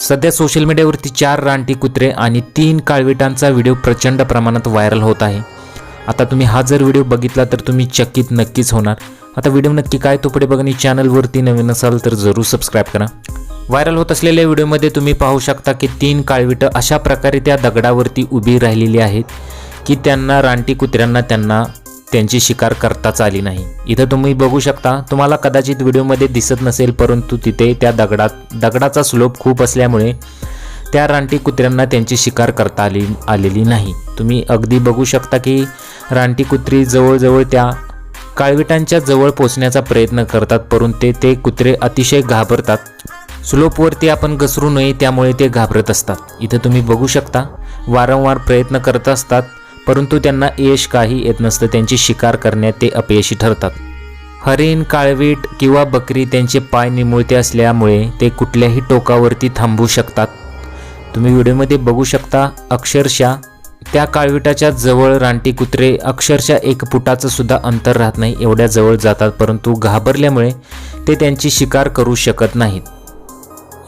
सध्या सोशल मीडियावरती चार रानटी कुत्रे आणि तीन काळविटांचा व्हिडिओ प्रचंड प्रमाणात व्हायरल होत आहे. आता तुम्ही हा जर व्हिडिओ बघितला तर तुम्ही चकित नक्कीच होणार. आता व्हिडिओ नक्की काय तो पुढे बघा आणि चॅनलवरती नवीन असाल तर जरूर सबस्क्राईब करा. व्हायरल होत असलेल्या व्हिडिओमध्ये तुम्ही पाहू शकता की तीन काळविटं अशा प्रकारे त्या दगडावरती उभी राहिलेली आहेत की त्यांना रानटी कुत्र्यांना त्यांना त्यांची शिकार करताच आली नाही. इथं तुम्ही बघू शकता तुम्हाला कदाचित व्हिडिओमध्ये दिसत नसेल परंतु तिथे त्या दगडात दगडाचा स्लोप खूप असल्यामुळे त्या रानटी कुत्र्यांना त्यांची शिकार करता आली आलेली नाही. तुम्ही अगदी बघू शकता की रानटी कुत्री जवळजवळ त्या काळविटांच्या जवळ पोचण्याचा प्रयत्न करतात परंतु ते ते कुत्रे अतिशय घाबरतात. स्लोपवरती आपण घसरू नये त्यामुळे ते घाबरत असतात. इथं तुम्ही बघू शकता वारंवार प्रयत्न करत असतात परंतु त्यांना यश काही येत नसतं. त्यांची शिकार करण्यात ते अपयशी ठरतात. हरिण काळवीट किंवा बकरी त्यांचे पाय निमुळते असल्यामुळे ते कुठल्याही टोकावरती थांबू शकतात. तुम्ही व्हिडिओमध्ये बघू शकता अक्षरशः त्या काळविटाच्या जवळ रानटी कुत्रे अक्षरशः एक फुटाचं सुद्धा अंतर राहत नाही एवढ्या जवळ जातात परंतु घाबरल्यामुळे ते त्यांची शिकार करू शकत नाहीत.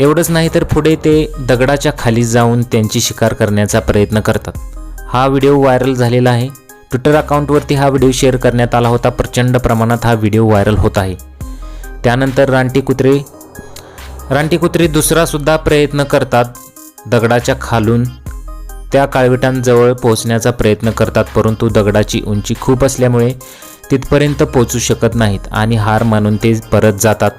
एवढंच नाही तर पुढे ते दगडाच्या खाली जाऊन त्यांची शिकार करण्याचा प्रयत्न करतात. हा व्हिडिओ व्हायरल झालेला आहे. ट्विटर अकाउंटवरती हा व्हिडिओ शेअर करण्यात आला होता. प्रचंड प्रमाणात हा व्हिडिओ व्हायरल होत आहे. त्यानंतर रानटी कुत्रे रानटी कुत्रे दुसरासुद्धा प्रयत्न करतात दगडाच्या खालून. त्या काळविटांजवळ पोहोचण्याचा प्रयत्न करतात परंतु दगडाची उंची खूप असल्यामुळे तिथपर्यंत पोचू शकत नाहीत आणि हार मानून ते परत जातात.